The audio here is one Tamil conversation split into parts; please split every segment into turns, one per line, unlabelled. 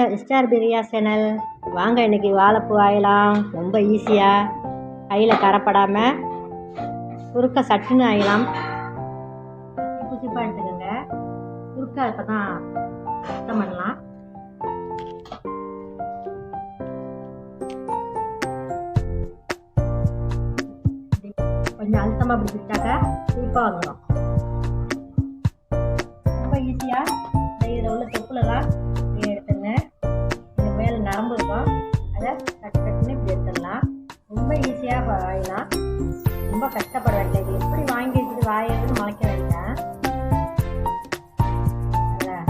ஸ்டார் பிரியா சேனல் வாங்க இன்னைக்கு வாழைப்பூ ஆயலாம். ரொம்ப ஈஸியாக கையில் கரப்படாமல் குறுக்க சட்டுன்னு ஆயலாம். சிப்பு சிப்பாக எடுத்துக்கோங்க இப்போ தான் சுத்தம் பண்ணலாம். கொஞ்சம் அழுத்தமாக இப்படி பிடிச்சாக்கா சிரிப்பாக வந்துடும் ரொம்ப ஈஸியாக இதில் உள்ள தொப்புலலாம் ரொம்ப ரொம்ப கஷ்டப்பட வேண்டியது எப்படி வாங்கி வச்சுட்டு வாயதுன்னு முளைக்க வேண்டாம் அதான்.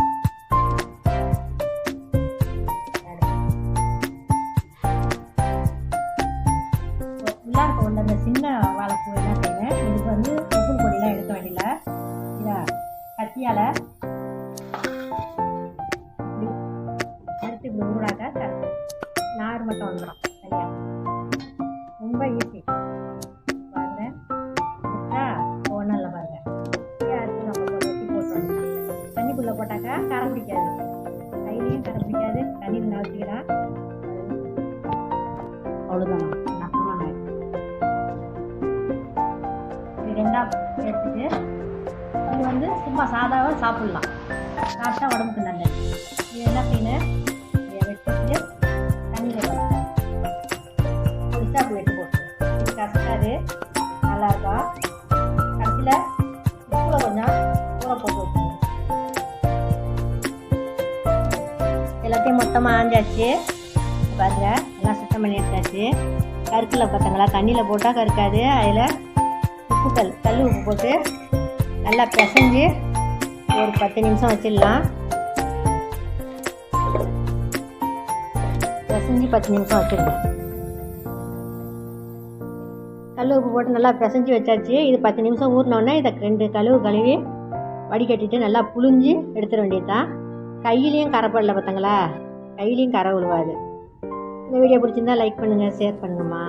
உள்ளார கொண்ட அந்த சின்ன வாழைப்பூ என்ன செய்வேன் இதுக்கு வந்து உப்பு பொடியெலாம் எடுக்க வேண்டியதில்ல. கத்தியால் அடுத்து இப்படி உருடாக்க நார் மட்டும் வந்துடும் போட்டாக்கா கரை பிடிக்காது. கையிலையும் கரை பிடிக்காது. தண்ணியில் நவச்சிக்கலாம் அவ்வளோதான் அப்புறமா எடுத்துட்டு இது வந்து சும்மா சாதாவாக சாப்பிட்லாம். சாப்பிட்டா உடம்புக்கு நல்லது. இது என்ன அப்படின்னு இதை சுத்தமாக ஆஞ்சாச்சு. பாருங்க எல்லாம் சுத்தம் பண்ணி எடுத்தாச்சு கருக்கில் பார்த்தங்களா தண்ணியில் போட்டால் கருக்காது. அதில் உப்பு கல் கல் உப்பு போட்டு நல்லா பிசைஞ்சு ஒரு பத்து நிமிஷம் வச்சிடலாம். பிசைஞ்சு பத்து நிமிஷம் வச்சிடலாம். கல் உப்பு போட்டு நல்லா பிசைஞ்சு வச்சாச்சு. இது பத்து நிமிஷம் ஊறினோடனே இதை ரெண்டு கழுவு கழுவி வடிகட்டிட்டு நல்லா புழிஞ்சு எடுத்துட வேண்டியது தான் கையிலையும் கரைப்படல பார்த்தங்களா கையிலையும் கரை விழுவாது இந்த வீடியோ பிடிச்சிருந்தா லைக் பண்ணுங்கள் ஷேர் பண்ணுங்கம்மா.